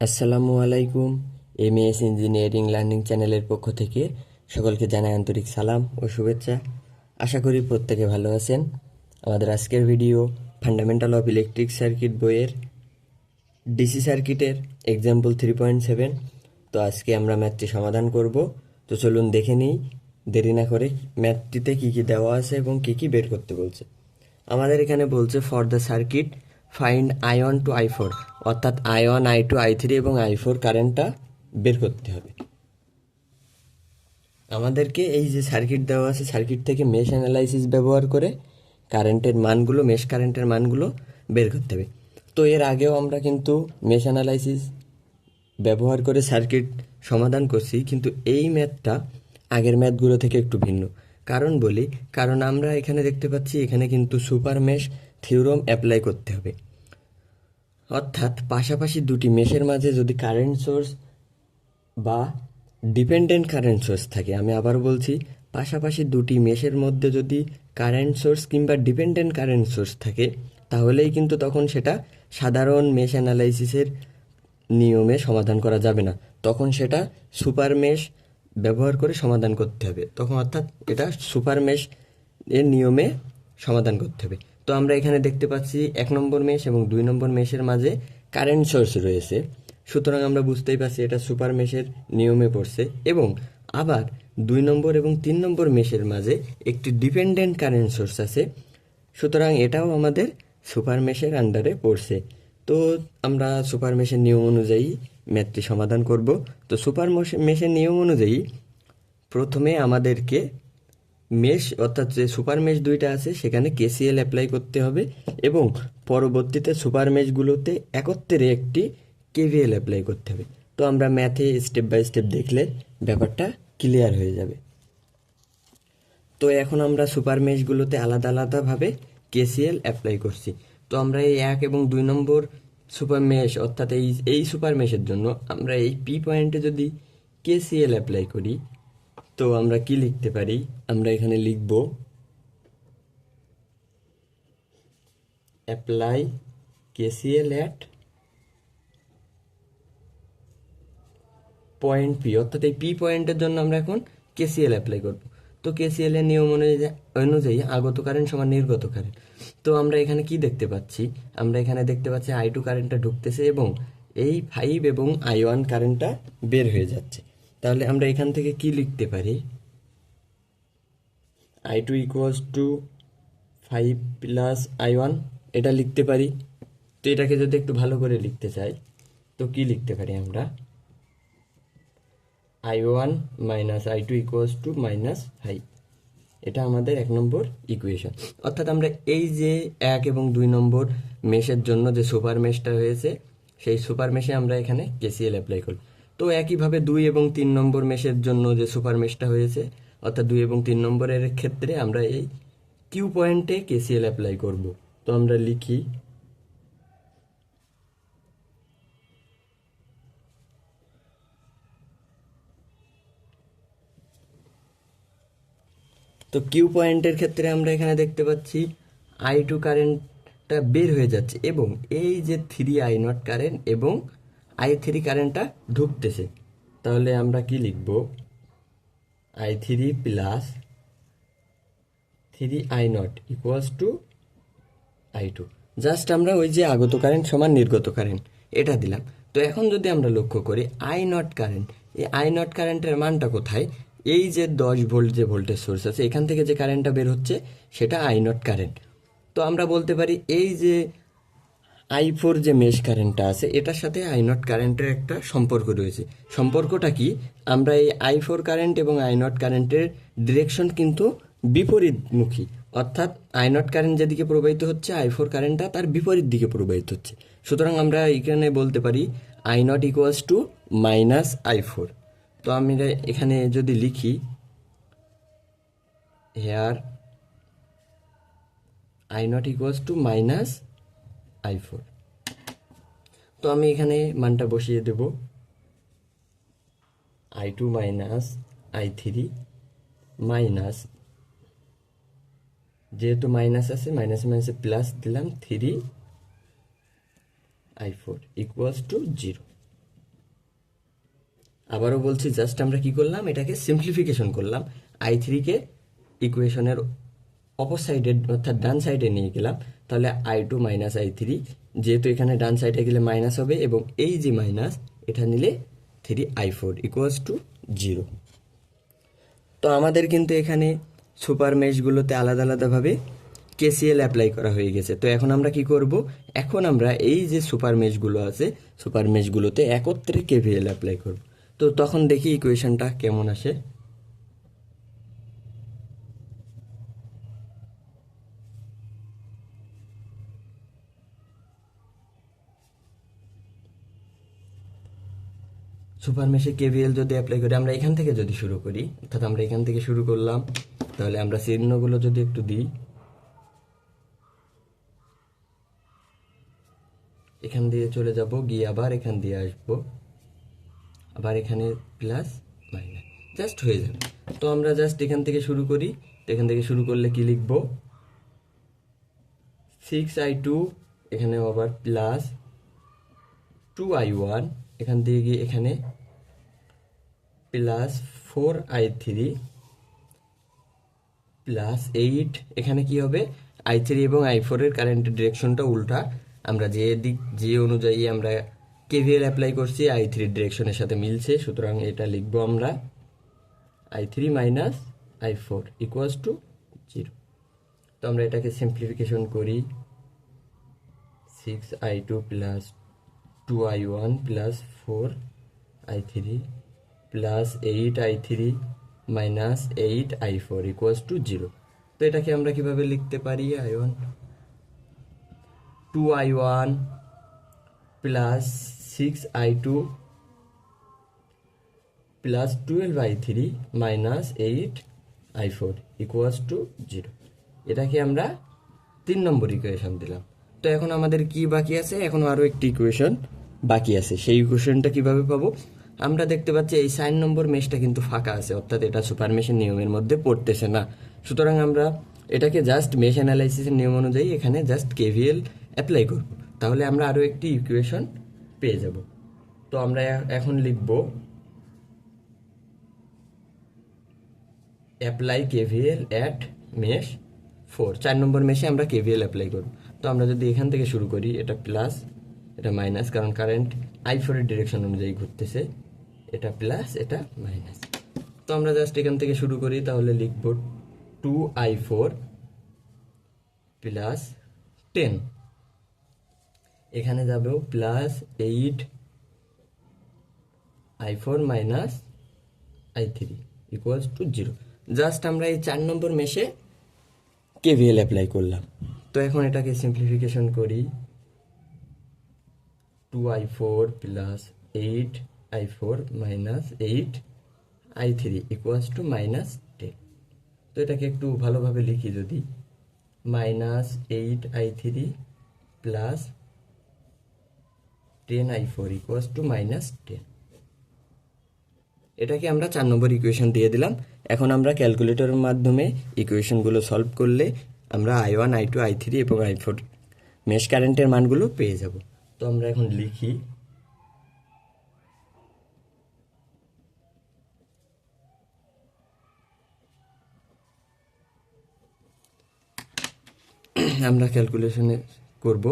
আসসালামু আলাইকুম M S engineering learning চ্যানেলের পক্ষ থেকে সকলকে জানাই আন্তরিক সালাম ও শুভেচ্ছা। আশা করি প্রত্যেকে ভালো আছেন। আমাদের আজকের video fundamental of electric circuit বইয়ের ডিসি সার্কিটের এক্সাম্পল থ্রি পয়েন্ট সেভেন তো আজকে আমরা ম্যাথটি সমাধান করব। তো চলুন দেখে নিই, দেরি না করে ম্যাথটিতে কী কী দেওয়া আছে এবং কী কী বের করতে বলছে। আমাদের এখানে বলছে for the circuit find I one to I four, অর্থাৎ I one I two I three এবং আই ফোর কারেন্টটা বের করতে হবে। আমাদেরকে এই যে সার্কিট দেওয়া আছে, সার্কিট থেকে মেশ অ্যানালাইসিস ব্যবহার করে কারেন্টের মানগুলো, মেশ কারেন্টের মানগুলো বের করতে হবে। তো এর আগেও আমরা কিন্তু মেশ অ্যানালাইসিস ব্যবহার করে সার্কিট সমাধান করছি, কিন্তু এই ম্যাথটা আগের ম্যাথগুলো থেকে একটু ভিন্ন। কারণ বলি, কারণ আমরা এখানে দেখতে পাচ্ছি, এখানে কিন্তু সুপার মেশ থিওরম অ্যাপ্লাই করতে হবে। অর্থাৎ পাশাপাশি দুটি মেশের মাঝে যদি কারেন্ট সোর্স বা ডিপেন্ডেন্ট কারেন্ট সোর্স থাকে, আমি আবার বলছি পাশাপাশি দুটি মেশের মধ্যে যদি কারেন্ট সোর্স কিংবা ডিপেন্ডেন্ট কারেন্ট সোর্স থাকে, তাহলেই কিন্তু তখন সেটা সাধারণ মেশ অ্যানালাইসিসের নিয়মে সমাধান করা যাবে না। তখন সেটা সুপার মেশ ব্যবহার করে সমাধান করতে হবে। তখন অর্থাৎ এটা সুপার মেশ এর নিয়মে সমাধান করতে হবে। তো আমরা এখানে দেখতে পাচ্ছি এক নম্বর মেশ এবং দুই নম্বর মেশের মাঝে কারেন্ট সোর্স রয়েছে। সুতরাং আমরা বুঝতেই পারছি এটা সুপার মেশের নিয়মে পড়ছে এবং আবার দুই নম্বর এবং তিন নম্বর মেশের মাঝে একটি ডিপেন্ডেন্ট কারেন্ট সোর্স আছে। সুতরাং এটাও আমাদের সুপার মেশের আন্ডারে পড়ছে। তো আমরা সুপার মেশের নিয়ম অনুযায়ী ম্যাথটি সমাধান করব। তো সুপার মেশের নিয়ম অনুযায়ী প্রথমে আমাদেরকে মেশ অর্থাৎ যে সুপার মেশ দুইটা আছে, সেখানে কেসিএল অ্যাপ্লাই করতে হবে এবং পরবর্তীতে সুপার মেশগুলোতে একত্রে একটি কেভিএল অ্যাপ্লাই করতে হবে। তো আমরা ম্যাথে স্টেপ বাই স্টেপ দেখলে ব্যাপারটা ক্লিয়ার হয়ে যাবে। তো এখন আমরা সুপার মেশগুলোতে আলাদা আলাদাভাবে কেসিএল অ্যাপ্লাই করছি। তো আমরা এই এক এবং দুই নম্বর সুপার মেশ অর্থাৎ এই এই সুপার মেশের জন্য আমরা এই পি পয়েন্টে যদি কেসিএল অ্যাপ্লাই করি তো আমরা কি লিখতে পারি? আমরা এখানে লিখব apply KCL at point P অর্থাৎ এই পি পয়েন্টের জন্য আমরা এখন কেসিএল অ্যাপ্লাই করব। তো কেসিএল এর নিয়ম অনুযায়ী অনুযায়ী আগত কারেন্ট সমান নির্গত কারেন্ট তো আমরা এখানে কি দেখতে পাচ্ছি? আমরা এখানে দেখতে পাচ্ছি আই টু কারেন্টটা ঢুকতেছে এবং এই ফাইভ এবং আই ওয়ান কারেন্টটা বের হয়ে যাচ্ছে। তাহলে আমরা এখান থেকে কি লিখতে পারি? I two equals to five plus I one এটা লিখতে পারি। তো এটাকে যদি একটু ভালো করে লিখতে চাই, তো কি লিখতে পারি আমরা? I one minus I two equals to minus five এটা আমাদের এক নম্বর ইকুয়েশন অর্থাৎ আমরা এই যে এক এবং দুই নম্বর মেশের জন্য যে সুপার মেশটা হয়েছে, সেই সুপার মেশে আমরা এখানে কেসিএল অ্যাপ্লাই করব। তো একইভাবে দুই এবং তিন নম্বর মেশের জন্য যে সুপার মেশটা হয়েছে, অর্থাৎ দুই এবং তিন নম্বরের ক্ষেত্রে আমরা এই কিউ পয়েন্টে কেসিএল অ্যাপ্লাই করব। তো আমরা লিখি, তো কিউ পয়েন্টের ক্ষেত্রে আমরা এখানে দেখতে পাচ্ছি আই টু কারেন্টটা বের হয়ে যাচ্ছে এবং এই যে থ্রি আই নট কারেন্ট এবং আই থ্রি কারেন্টটা ঢুকতেছে। তাহলে আমরা কি লিখব? I three plus three I naught equals to I two just আমরা ওই যে আগত কারেন্ট সমান নির্গত কারেন্ট এটা দিলাম। তো এখন যদি আমরা লক্ষ্য করি আই নট কারেন্ট এই আই নট কারেন্টের মানটা কোথায়? এই যে দশ ভোল্ট যে ভোল্টেজ সোর্স আছে, এখান থেকে যে কারেন্টটা বের হচ্ছে, সেটা আই নট কারেন্ট তো আমরা বলতে পারি, এই যে আই ফোর যে মেশ কারেন্টটা আছে, এটার সাথে আই নট কারেন্টের একটা সম্পর্ক রয়েছে। সম্পর্কটা কি? আমরা এই আই ফোর কারেন্ট এবং আই নট কারেন্টের ডিরেকশন কিন্তু বিপরীতমুখী। অর্থাৎ আই নট কারেন্ট যেদিকে প্রবাহিত হচ্ছে, আই ফোর কারেন্টটা তার বিপরীত দিকে প্রবাহিত হচ্ছে। সুতরাং আমরা এখানে বলতে পারি I naught equals to minus I four. তো আমি এখানে যদি লিখি, here, I naught equals to minus I four তো আমি এখানে মানটা বসিয়ে দেব। I two minus, I three minus. যেহেতু মাইনাস আছে, মাইনাসে মাইনাসে প্লাস দিলাম three, I four equals to zero আবারও বলছি, জাস্ট আমরা কি করলাম? এটাকে সিম্পলিফিকেশন করলাম। আই থ্রিকে ইকুয়েশনের অপর সাইডে অর্থাৎ ডান সাইডে নিয়ে গেলাম। তাহলে I two minus I three যেহেতু এখানে ডান সাইডে গেলে মাইনাস হবে এবং এই যে মাইনাস এটা নিলে three I four equals to zero তো আমাদের কিন্তু এখানে সুপার মেশগুলোতে আলাদা আলাদাভাবে কেসিএল অ্যাপ্লাই করা হয়ে গেছে। তো এখন আমরা কি করব? এখন আমরা এই যে সুপার মেশগুলো আছে সুপার মেশগুলোতে একত্রে কেভিএল অ্যাপ্লাই করব। তো তখন দেখি ইকুয়েশনটা কেমন আসে? সুপার মেশে কেভিএল যদি অ্যাপ্লাই করি, আমরা এখান থেকে যদি শুরু করি, অর্থাৎ আমরা এখান থেকে শুরু করলাম, তাহলে আমরা চিহ্নগুলো যদি একটু দিই, এখান দিয়ে চলে যাব, গিয়ে আবার এখান দিয়ে আসব, আবার এখানে প্লাস মাইনাস জাস্ট হয়ে যাবে। তো আমরা জাস্ট এখান থেকে শুরু করি এখান থেকে শুরু করলে কি লিখব? সিক্স আই টু এখানে আবার প্লাস টু আই ওয়ান এখান থেকে গিয়ে এখানে plus four I three plus eight এখানে কি হবে? আই থ্রি এবং আই ফোরের কারেন্টের ডিরেকশনটা উল্টা। আমরা যে দিক, যে অনুযায়ী আমরা কেভিএল অ্যাপ্লাই করছি আই থ্রির ডিরেকশনের সাথে মিলছে। সুতরাং এটা লিখব আমরা I three minus I four equals to zero তো আমরা এটাকে সিম্পলিফিকেশন করি। Six I two plus two I one plus four I three plus eight I three minus eight I four equals to zero তো এটাকে আমরা কীভাবে লিখতে পারি I one two I one plus six I two plus twelve I three minus eight I four equals to zero এটাকে আমরা তিন নম্বর equation দিলাম। তো এখন আমাদের কি বাকি আছে? এখন আরও একটি ইকুয়েশন বাকি আছে। সেই ইকুয়েশনটা কীভাবে পাবো? আমরা দেখতে পাচ্ছি এই সাইন নম্বর মেশটা কিন্তু ফাঁকা আছে, অর্থাৎ এটা সুপার মেশের নিয়মের মধ্যে পড়তেছে না। সুতরাং আমরা এটাকে জাস্ট মেশ অ্যানালাইসিসের নিয়ম অনুযায়ী এখানে জাস্ট কেভিএল অ্যাপ্লাই করব। তাহলে আমরা আরও একটি ইকুয়েশন পেয়ে যাব। তো আমরা এখন লিখব apply KVL at mesh four চার নম্বর মেশে আমরা কেভিএল অ্যাপ্লাই করব। তো আমরা যদি এখান থেকে শুরু করি, এটা প্লাস এটা মাইনাস কারণ কারেন্ট আই ফোরের ডিরেকশন অনুযায়ী ঘুরতেছে। এটা প্লাস এটা মাইনাস তো আমরা জাস্ট এখান থেকে শুরু করি, তাহলে লিখব two I four plus ten এখানে যাবেও plus eight I four minus I three equals to zero just আমরা এই চার নম্বর মেশে কেভিএল অ্যাপ্লাই করলাম। তো এখন এটাকে সিম্পলিফিকেশন করি। Two I four plus eight I four minus eight I three equals to minus ten তো এটাকে একটু ভালোভাবে লিখি যদি। Minus eight I three plus ten I four equals to minus ten এটাকে আমরা চার নম্বর ইকুয়েশন দিয়ে দিলাম। এখন আমরা ক্যালকুলেটরের মাধ্যমে ইকুয়েশনগুলো সলভ করলে আমরা I one I two I three এবং আই ফোর মেশ কারেন্টের মানগুলো পেয়ে যাব। তো আমরা এখন লিখি। আমরা ক্যালকুলেশনে করব।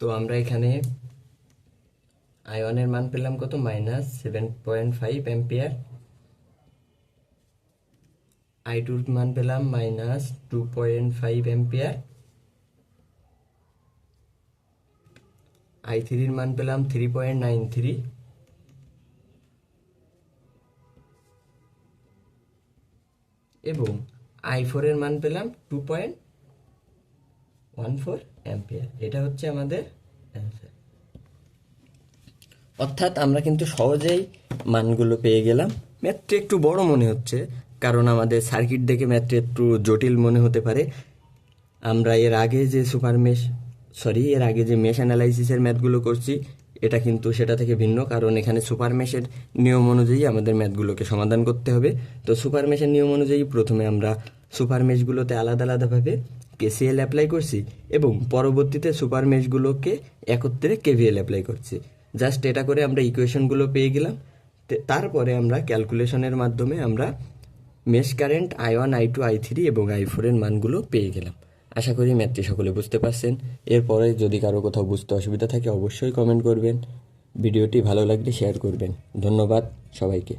তো আমরা এখানে আয়নের মান পেলাম কত? Minus seven point five ampere I টুর মান পেলাম minus two point five ampere I থ্রির মান পেলাম থ্রি পয়েন্ট নাইন থ্রি এবং আই ফোরের মান পেলাম two point one four ampere. এটা হচ্ছে আমাদের অ্যান্সার অর্থাৎ আমরা কিন্তু সহজেই মানগুলো পেয়ে গেলাম। ম্যাথটি একটু বড় মনে হচ্ছে, কারণ আমাদের সার্কিট দেখে ম্যাথটি একটু জটিল মনে হতে পারে। আমরা এর আগে যে সুপার মেশ, সরি, এর আগে যে মেশ অ্যানালাইসিসের ম্যাথগুলো করছি, এটা কিন্তু সেটা থেকে ভিন্ন, কারণ এখানে সুপার মেশের নিয়ম অনুযায়ী আমাদের ম্যাথগুলোকে সমাধান করতে হবে। তো সুপার মেশের নিয়ম অনুযায়ী প্রথমে আমরা সুপার মেশগুলোতে আলাদা আলাদাভাবে কেসিএল অ্যাপ্লাই করছি এবং পরবর্তীতে সুপার মেশগুলোকে একত্রে কেভিএল অ্যাপ্লাই করছি। জাস্ট এটা করে আমরা ইকুয়েশনগুলো পেয়ে গেলাম। তারপরে আমরা ক্যালকুলেশনের মাধ্যমে আমরা mesh current I one I two I three এবং আই ফোরের মানগুলো পেয়ে গেলাম। আশা করি ম্যাথটি সকলে বুঝতে পারছেন। এরপরে যদি কারও কোথাও বুঝতে অসুবিধা থাকে, অবশ্যই কমেন্ট করবেন। ভিডিওটি ভালো লাগলে শেয়ার করবেন। ধন্যবাদ সবাইকে।